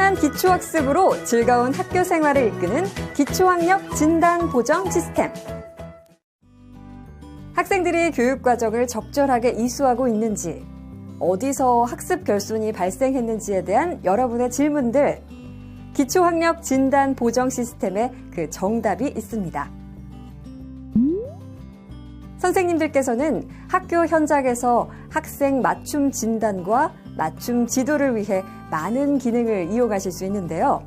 편안한 기초학습으로 즐거운 학교 생활을 이끄는 기초학력 진단 보정 시스템. 학생들이 교육 과정을 적절하게 이수하고 있는지, 어디서 학습 결손이 발생했는지에 대한 여러분의 질문들, 기초학력 진단 보정 시스템에 그 정답이 있습니다. 선생님들께서는 학교 현장에서 학생 맞춤 진단과 맞춤 지도를 위해 많은 기능을 이용하실 수 있는데요.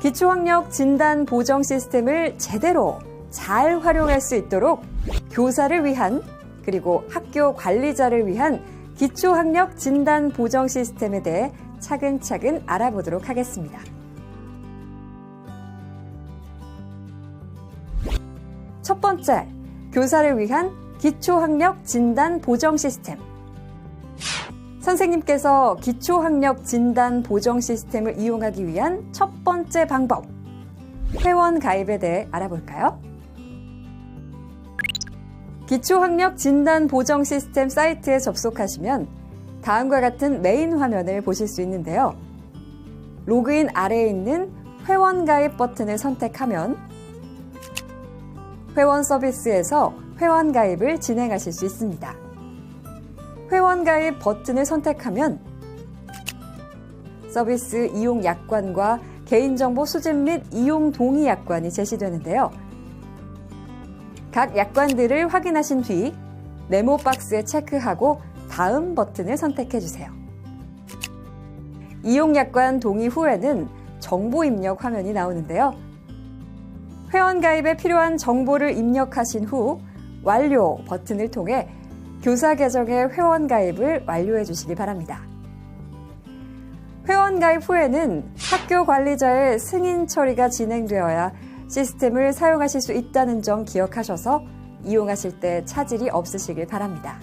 기초학력 진단 보정 시스템을 제대로 잘 활용할 수 있도록 교사를 위한 그리고 학교 관리자를 위한 기초학력 진단 보정 시스템에 대해 차근차근 알아보도록 하겠습니다. 첫 번째, 교사를 위한 기초학력 진단 보정 시스템. 선생님께서 기초학력 진단 보정 시스템을 이용하기 위한 첫 번째 방법. 회원 가입에 대해 알아볼까요? 기초학력 진단 보정 시스템 사이트에 접속하시면 다음과 같은 메인 화면을 보실 수 있는데요. 로그인 아래에 있는 회원 가입 버튼을 선택하면 회원 서비스에서 회원 가입을 진행하실 수 있습니다. 회원 가입 버튼을 선택하면 서비스 이용 약관과 개인정보 수집 및 이용 동의 약관이 제시되는데요. 각 약관들을 확인하신 뒤 네모 박스에 체크하고 다음 버튼을 선택해 주세요. 이용 약관 동의 후에는 정보 입력 화면이 나오는데요. 회원 가입에 필요한 정보를 입력하신 후 완료 버튼을 통해 교사 계정의 회원 가입을 완료해 주시기 바랍니다. 회원 가입 후에는 학교 관리자의 승인 처리가 진행되어야 시스템을 사용하실 수 있다는 점 기억하셔서 이용하실 때 차질이 없으시길 바랍니다.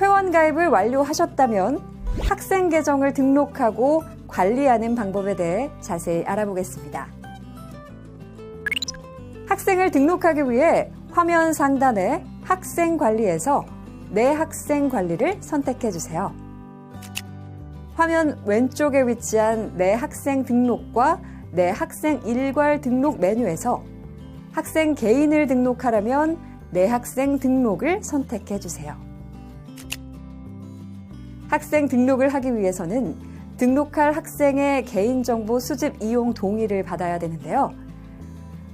회원 가입을 완료하셨다면 학생 계정을 등록하고 관리하는 방법에 대해 자세히 알아보겠습니다. 학생을 등록하기 위해 화면 상단에 학생 관리에서 내 학생 관리를 선택해 주세요. 화면 왼쪽에 위치한 내 학생 등록과 내 학생 일괄 등록 메뉴에서 학생 개인을 등록하려면 내 학생 등록을 선택해 주세요. 학생 등록을 하기 위해서는 등록할 학생의 개인정보 수집 이용 동의를 받아야 되는데요.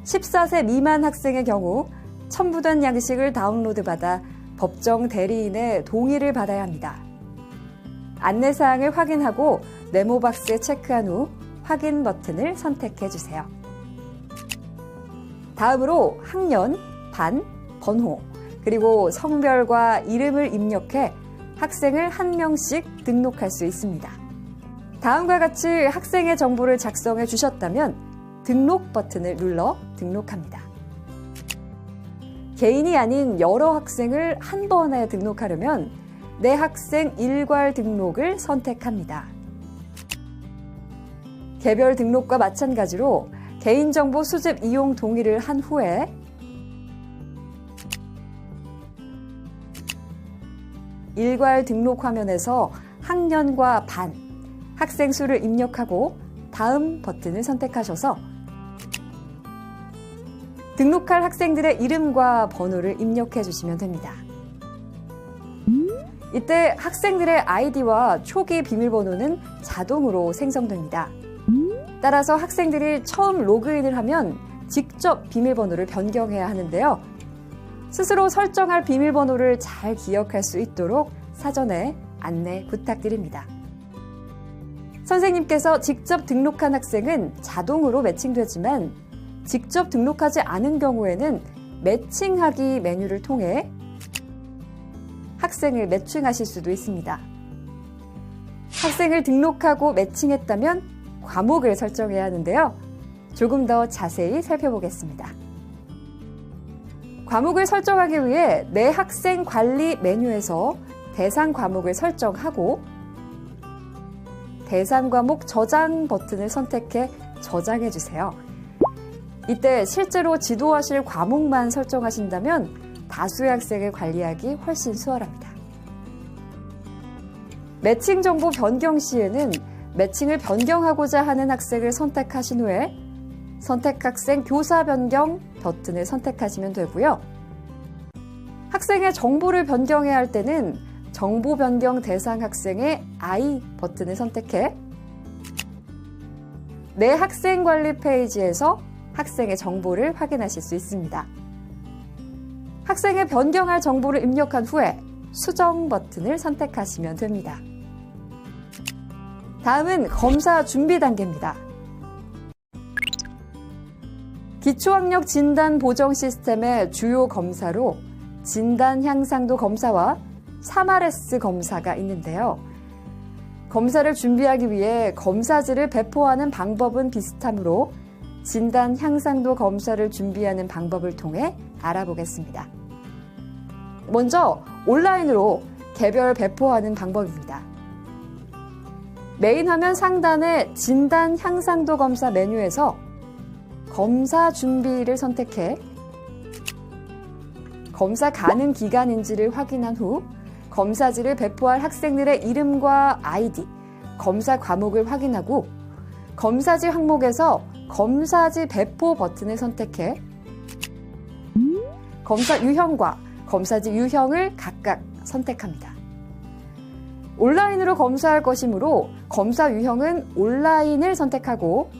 14세 미만 학생의 경우 첨부된 양식을 다운로드 받아 법정 대리인의 동의를 받아야 합니다. 안내사항을 확인하고 네모 박스에 체크한 후 확인 버튼을 선택해 주세요. 다음으로 학년, 반, 번호, 그리고 성별과 이름을 입력해 학생을 한 명씩 등록할 수 있습니다. 다음과 같이 학생의 정보를 작성해 주셨다면 등록 버튼을 눌러 등록합니다. 개인이 아닌 여러 학생을 한 번에 등록하려면 내 학생 일괄 등록을 선택합니다. 개별 등록과 마찬가지로 개인정보 수집 이용 동의를 한 후에 일괄 등록 화면에서 학년과 반, 학생 수를 입력하고 다음 버튼을 선택하셔서 등록할 학생들의 이름과 번호를 입력해 주시면 됩니다. 이때 학생들의 아이디와 초기 비밀번호는 자동으로 생성됩니다. 따라서 학생들이 처음 로그인을 하면 직접 비밀번호를 변경해야 하는데요. 스스로 설정할 비밀번호를 잘 기억할 수 있도록 사전에 안내 부탁드립니다. 선생님께서 직접 등록한 학생은 자동으로 매칭되지만 직접 등록하지 않은 경우에는 매칭하기 메뉴를 통해 학생을 매칭하실 수도 있습니다. 학생을 등록하고 매칭했다면 과목을 설정해야 하는데요. 조금 더 자세히 살펴보겠습니다. 과목을 설정하기 위해 내 학생 관리 메뉴에서 대상 과목을 설정하고 대상 과목 저장 버튼을 선택해 저장해 주세요. 이때 실제로 지도하실 과목만 설정하신다면 다수의 학생을 관리하기 훨씬 수월합니다. 매칭 정보 변경 시에는 매칭을 변경하고자 하는 학생을 선택하신 후에 선택 학생 교사 변경 버튼을 선택하시면 되고요. 학생의 정보를 변경해야 할 때는 정보 변경 대상 학생의 I 버튼을 선택해 내 학생 관리 페이지에서 학생의 정보를 확인하실 수 있습니다. 학생의 변경할 정보를 입력한 후에 수정 버튼을 선택하시면 됩니다. 다음은 검사 준비 단계입니다. 기초학력 진단 보정 시스템의 주요 검사로 진단 향상도 검사와 3RS 검사가 있는데요. 검사를 준비하기 위해 검사지를 배포하는 방법은 비슷하므로 진단 향상도 검사를 준비하는 방법을 통해 알아보겠습니다. 먼저 온라인으로 개별 배포하는 방법입니다. 메인 화면 상단의 진단 향상도 검사 메뉴에서 검사 준비를 선택해 검사 가능 기간인지를 확인한 후 검사지를 배포할 학생들의 이름과 아이디, 검사 과목을 확인하고 검사지 항목에서 검사지 배포 버튼을 선택해 검사 유형과 검사지 유형을 각각 선택합니다. 온라인으로 검사할 것이므로 검사 유형은 온라인을 선택하고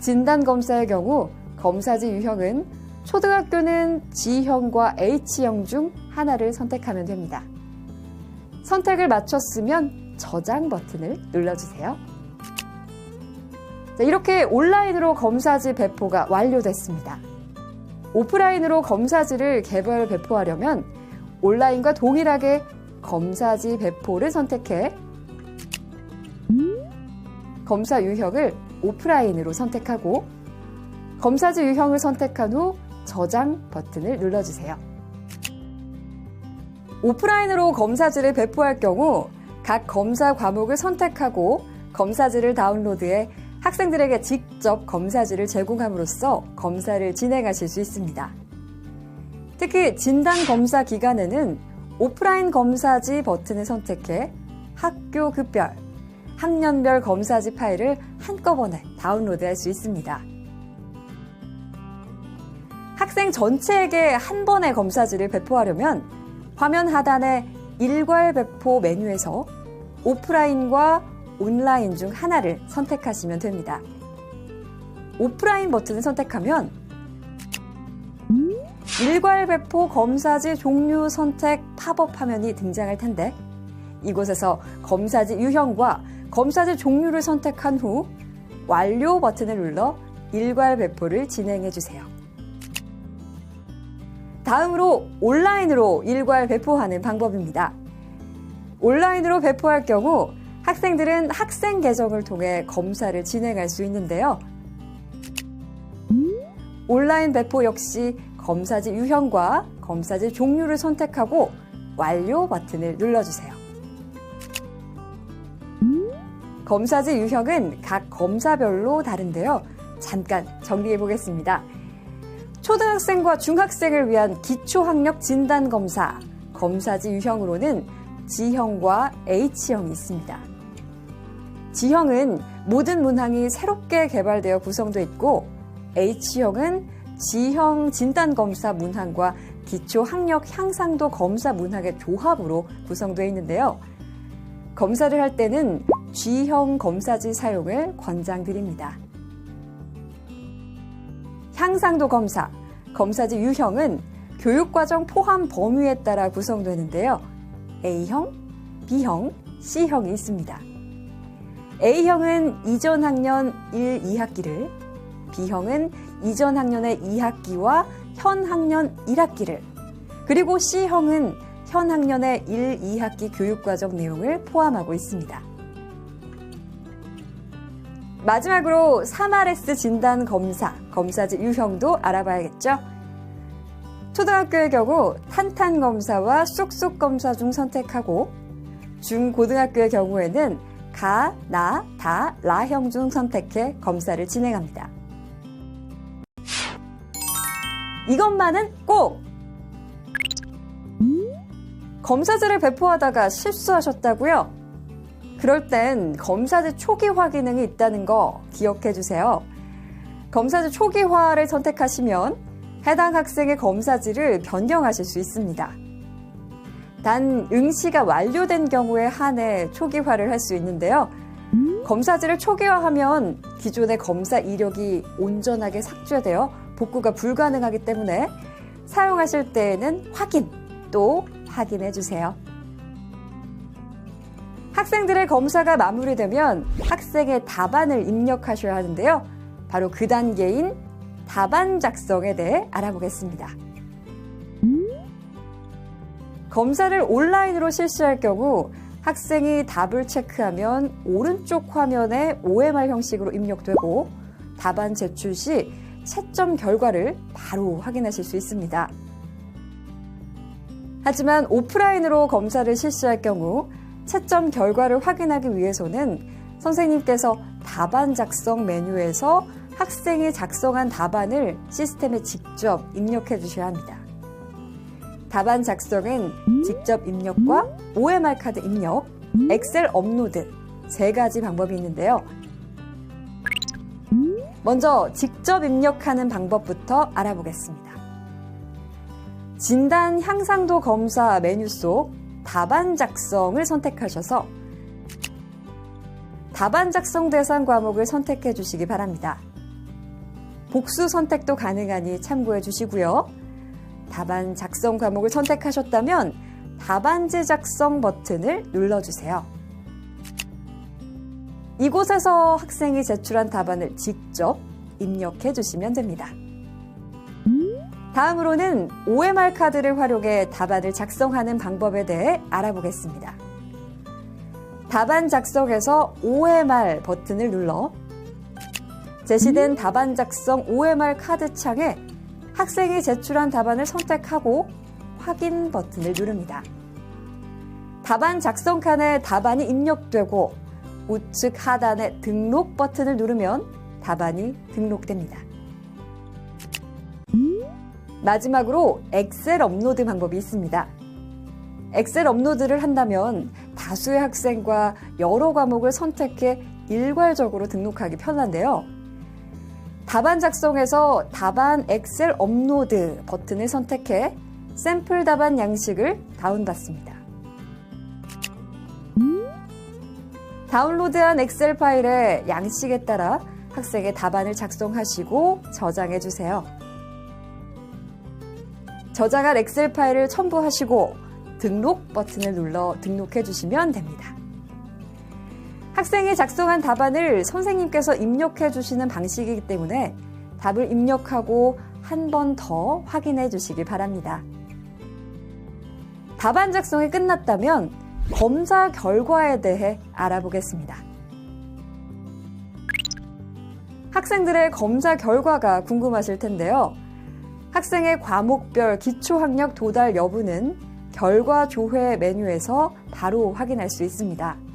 진단 검사의 경우 검사지 유형은 초등학교는 G형과 H형 중 하나를 선택하면 됩니다. 선택을 마쳤으면 저장 버튼을 눌러주세요. 자, 이렇게 온라인으로 검사지 배포가 완료됐습니다. 오프라인으로 검사지를 개별 배포하려면 온라인과 동일하게 검사지 배포를 선택해 검사 유형을 오프라인으로 선택하고 검사지 유형을 선택한 후 저장 버튼을 눌러주세요. 오프라인으로 검사지를 배포할 경우 각 검사 과목을 선택하고 검사지를 다운로드해 학생들에게 직접 검사지를 제공함으로써 검사를 진행하실 수 있습니다. 특히 진단 검사 기간에는 오프라인 검사지 버튼을 선택해 학교 급별, 학년별 검사지 파일을 한꺼번에 다운로드할 수 있습니다. 학생 전체에게 한 번의 검사지를 배포하려면 화면 하단의 일괄 배포 메뉴에서 오프라인과 온라인 중 하나를 선택하시면 됩니다. 오프라인 버튼을 선택하면 일괄 배포 검사지 종류 선택 팝업 화면이 등장할 텐데 이곳에서 검사지 유형과 검사지 종류를 선택한 후 완료 버튼을 눌러 일괄 배포를 진행해 주세요. 다음으로 온라인으로 일괄 배포하는 방법입니다. 온라인으로 배포할 경우 학생들은 학생 계정을 통해 검사를 진행할 수 있는데요. 온라인 배포 역시 검사지 유형과 검사지 종류를 선택하고 완료 버튼을 눌러주세요. 검사지 유형은 각 검사별로 다른데요. 잠깐 정리해 보겠습니다. 초등학생과 중학생을 위한 기초학력 진단 검사, 검사지 유형으로는 G형과 H형이 있습니다. G형은 모든 문항이 새롭게 개발되어 구성되어 있고 H형은 G형 진단검사 문항과 기초 학력 향상도 검사 문항의 조합으로 구성되어 있는데요. 검사를 할 때는 G형 검사지 사용을 권장드립니다. 향상도 검사, 검사지 유형은 교육과정 포함 범위에 따라 구성되는데요. A형, B형, C형이 있습니다. A형은 이전 학년 1, 2학기를, B형은 이전 학년의 2학기와 현 학년 1학기를, 그리고 C형은 현 학년의 1, 2학기 교육과정 내용을 포함하고 있습니다. 마지막으로 3RS 진단 검사, 검사지 유형도 알아봐야겠죠? 초등학교의 경우 탄탄 검사와 쏙쏙 검사 중 선택하고 중고등학교의 경우에는 가, 나, 다, 라형 중 선택해 검사를 진행합니다. 이것만은 꼭! 검사지를 배포하다가 실수하셨다고요? 그럴 땐 검사지 초기화 기능이 있다는 거 기억해 주세요. 검사지 초기화를 선택하시면 해당 학생의 검사지를 변경하실 수 있습니다. 단 응시가 완료된 경우에 한해 초기화를 할 수 있는데요. 검사지를 초기화하면 기존의 검사 이력이 온전하게 삭제되어 복구가 불가능하기 때문에 사용하실 때에는 확인 또 확인해 주세요. 학생들의 검사가 마무리되면 학생의 답안을 입력하셔야 하는데요. 바로 그 단계인 답안 작성에 대해 알아보겠습니다. 검사를 온라인으로 실시할 경우 학생이 답을 체크하면 오른쪽 화면에 OMR 형식으로 입력되고 답안 제출 시 채점 결과를 바로 확인하실 수 있습니다. 하지만 오프라인으로 검사를 실시할 경우 채점 결과를 확인하기 위해서는 선생님께서 답안 작성 메뉴에서 학생이 작성한 답안을 시스템에 직접 입력해 주셔야 합니다. 답안 작성은 직접 입력과 OMR 카드 입력, 엑셀 업로드 세 가지 방법이 있는데요. 먼저 직접 입력하는 방법부터 알아보겠습니다. 진단 향상도 검사 메뉴 속 답안 작성을 선택하셔서 답안 작성 대상 과목을 선택해 주시기 바랍니다. 복수 선택도 가능하니 참고해 주시고요. 답안 작성 과목을 선택하셨다면 답안지 작성 버튼을 눌러주세요. 이곳에서 학생이 제출한 답안을 직접 입력해 주시면 됩니다. 다음으로는 OMR 카드를 활용해 답안을 작성하는 방법에 대해 알아보겠습니다. 답안 작성에서 OMR 버튼을 눌러 제시된 답안 작성 OMR 카드 창에 학생이 제출한 답안을 선택하고 확인 버튼을 누릅니다. 답안 작성 칸에 답안이 입력되고 우측 하단에 등록 버튼을 누르면 답안이 등록됩니다. 마지막으로 엑셀 업로드 방법이 있습니다. 엑셀 업로드를 한다면 다수의 학생과 여러 과목을 선택해 일괄적으로 등록하기 편한데요. 답안 작성에서 답안 엑셀 업로드 버튼을 선택해 샘플 답안 양식을 다운받습니다. 다운로드한 엑셀 파일의 양식에 따라 학생의 답안을 작성하시고 저장해 주세요. 저장한 엑셀 파일을 첨부하시고 등록 버튼을 눌러 등록해 주시면 됩니다. 학생이 작성한 답안을 선생님께서 입력해 주시는 방식이기 때문에 답을 입력하고 한 번 더 확인해 주시기 바랍니다. 답안 작성이 끝났다면 검사 결과에 대해 알아보겠습니다. 학생들의 검사 결과가 궁금하실 텐데요. 학생의 과목별 기초학력 도달 여부는 결과 조회 메뉴에서 바로 확인할 수 있습니다.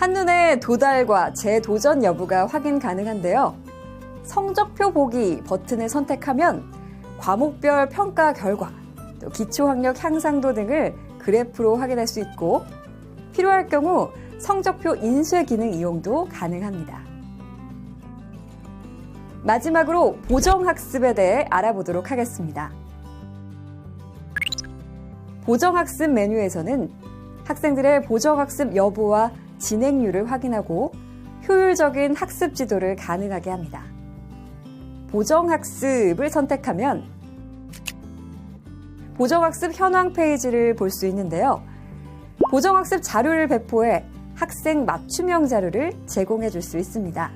한눈에 도달과 재도전 여부가 확인 가능한데요. 성적표 보기 버튼을 선택하면 과목별 평가 결과, 또 기초학력 향상도 등을 그래프로 확인할 수 있고 필요할 경우 성적표 인쇄 기능 이용도 가능합니다. 마지막으로 보정학습에 대해 알아보도록 하겠습니다. 보정학습 메뉴에서는 학생들의 보정학습 여부와 진행률을 확인하고 효율적인 학습 지도를 가능하게 합니다. 보정학습을 선택하면 보정학습 현황 페이지를 볼 수 있는데요. 보정학습 자료를 배포해 학생 맞춤형 자료를 제공해 줄 수 있습니다.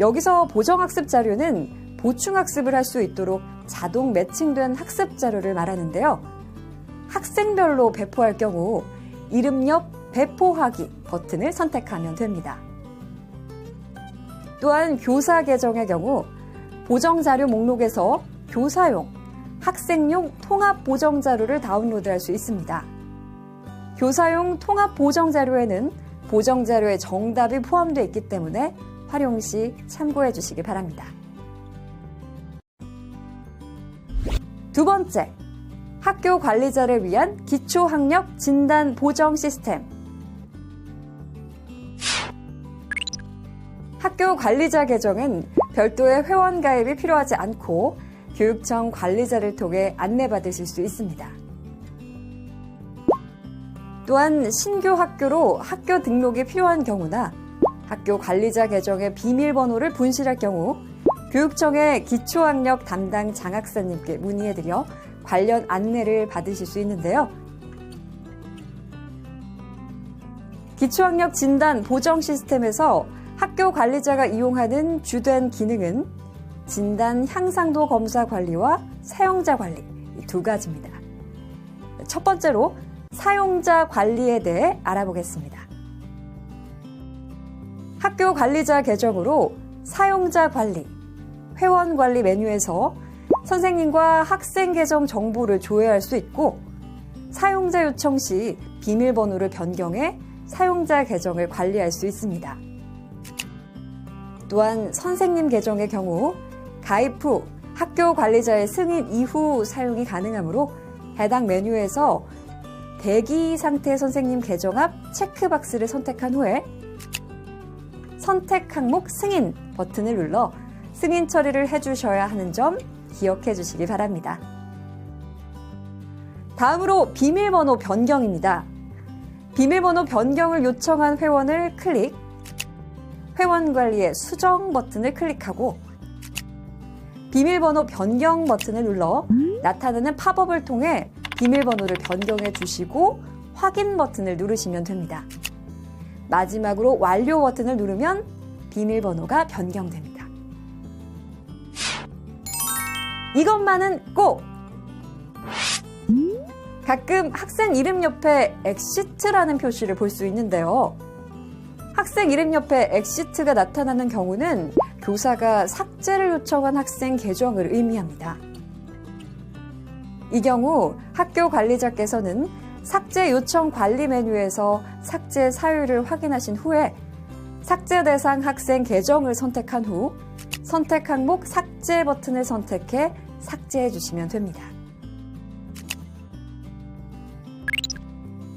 여기서 보정학습 자료는 보충학습을 할 수 있도록 자동 매칭된 학습 자료를 말하는데요. 학생별로 배포할 경우 이름 옆 배포하기 버튼을 선택하면 됩니다. 또한 교사 계정의 경우 보정 자료 목록에서 교사용, 학생용 통합 보정 자료를 다운로드할 수 있습니다. 교사용 통합 보정 자료에는 보정 자료의 정답이 포함되어 있기 때문에 활용 시 참고해 주시기 바랍니다. 두 번째, 학교 관리자를 위한 기초학력 진단 보정 시스템. 학교 관리자 개정은 별도의 회원 가입이 필요하지 않고 교육청 관리자를 통해 안내받으실 수 있습니다. 또한 신규 학교로 학교 등록이 필요한 경우나 학교 관리자 계정의 비밀번호를 분실할 경우 교육청의 기초학력 담당 장학사님께 문의해드려 관련 안내를 받으실 수 있는데요. 기초학력 진단 보정 시스템에서 학교 관리자가 이용하는 주된 기능은 진단 향상도 검사 관리와 사용자 관리 두 가지입니다. 첫 번째로 사용자 관리에 대해 알아보겠습니다. 학교 관리자 계정으로 사용자 관리, 회원 관리 메뉴에서 선생님과 학생 계정 정보를 조회할 수 있고 사용자 요청 시 비밀번호를 변경해 사용자 계정을 관리할 수 있습니다. 또한 선생님 계정의 경우 가입 후 학교 관리자의 승인 이후 사용이 가능하므로 해당 메뉴에서 대기 상태 선생님 계정 앞 체크박스를 선택한 후에 선택 항목 승인 버튼을 눌러 승인 처리를 해주셔야 하는 점 기억해 주시기 바랍니다. 다음으로 비밀번호 변경입니다. 비밀번호 변경을 요청한 회원을 클릭, 회원 관리의 수정 버튼을 클릭하고 비밀번호 변경 버튼을 눌러 나타나는 팝업을 통해 비밀번호를 변경해 주시고 확인 버튼을 누르시면 됩니다. 마지막으로 완료 버튼을 누르면 비밀번호가 변경됩니다. 이것만은 꼭! 가끔 학생 이름 옆에 엑시트라는 표시를 볼 수 있는데요. 학생 이름 옆에 엑시트가 나타나는 경우는 교사가 삭제를 요청한 학생 계정을 의미합니다. 이 경우 학교 관리자께서는 삭제 요청 관리 메뉴에서 삭제 사유를 확인하신 후에 삭제 대상 학생 계정을 선택한 후 선택 항목 삭제 버튼을 선택해 삭제해 주시면 됩니다.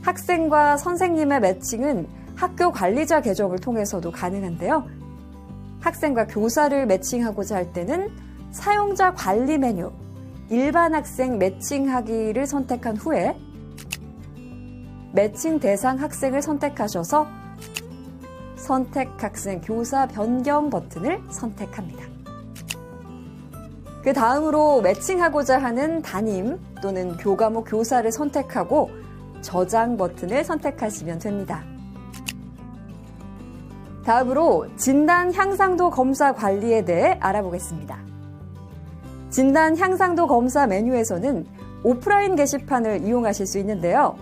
학생과 선생님의 매칭은 학교 관리자 계정을 통해서도 가능한데요. 학생과 교사를 매칭하고자 할 때는 사용자 관리 메뉴, 일반 학생 매칭하기를 선택한 후에 매칭 대상 학생을 선택하셔서 선택 학생 교사 변경 버튼을 선택합니다. 그 다음으로 매칭하고자 하는 담임 또는 교과목 교사를 선택하고 저장 버튼을 선택하시면 됩니다. 다음으로 진단 향상도 검사 관리에 대해 알아보겠습니다. 진단 향상도 검사 메뉴에서는 오프라인 게시판을 이용하실 수 있는데요.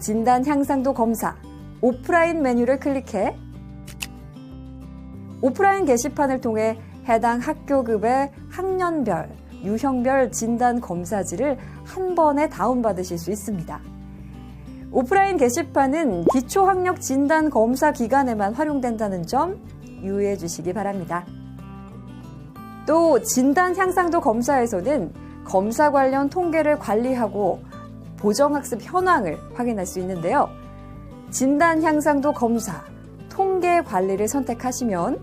진단 향상도 검사 오프라인 메뉴를 클릭해 오프라인 게시판을 통해 해당 학교급의 학년별, 유형별 진단 검사지를 한 번에 다운받으실 수 있습니다. 오프라인 게시판은 기초학력 진단 검사 기간에만 활용된다는 점 유의해 주시기 바랍니다. 또 진단 향상도 검사에서는 검사 관련 통계를 관리하고 보정학습 현황을 확인할 수 있는데요. 진단 향상도 검사, 통계 관리를 선택하시면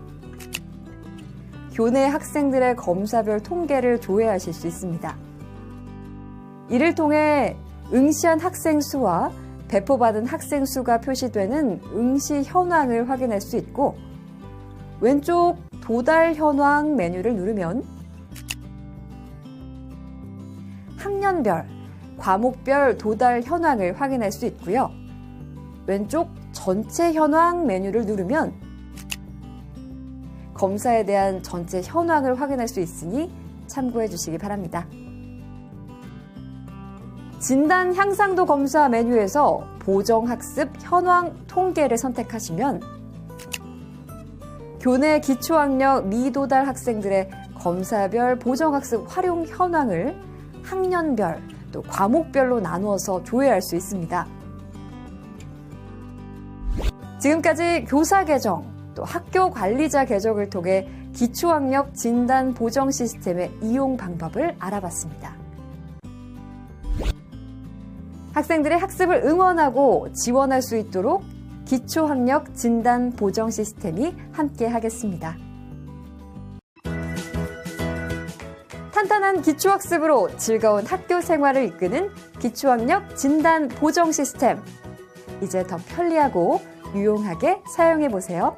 교내 학생들의 검사별 통계를 조회하실 수 있습니다. 이를 통해 응시한 학생 수와 배포받은 학생 수가 표시되는 응시 현황을 확인할 수 있고 왼쪽 도달 현황 메뉴를 누르면 학년별, 과목별 도달 현황을 확인할 수 있고요. 왼쪽 전체 현황 메뉴를 누르면 검사에 대한 전체 현황을 확인할 수 있으니 참고해 주시기 바랍니다. 진단 향상도 검사 메뉴에서 보정학습 현황 통계를 선택하시면 교내 기초학력 미도달 학생들의 검사별 보정학습 활용 현황을 학년별 또 과목별로 나누어서 조회할 수 있습니다. 지금까지 교사 계정 또 학교 관리자 계정을 통해 기초학력 진단 보정 시스템의 이용 방법을 알아봤습니다. 학생들의 학습을 응원하고 지원할 수 있도록 기초학력 진단 보정 시스템이 함께 하겠습니다. 탄탄한 기초학습으로 즐거운 학교 생활을 이끄는 기초학력 진단 보정 시스템. 이제 더 편리하고 유용하게 사용해 보세요.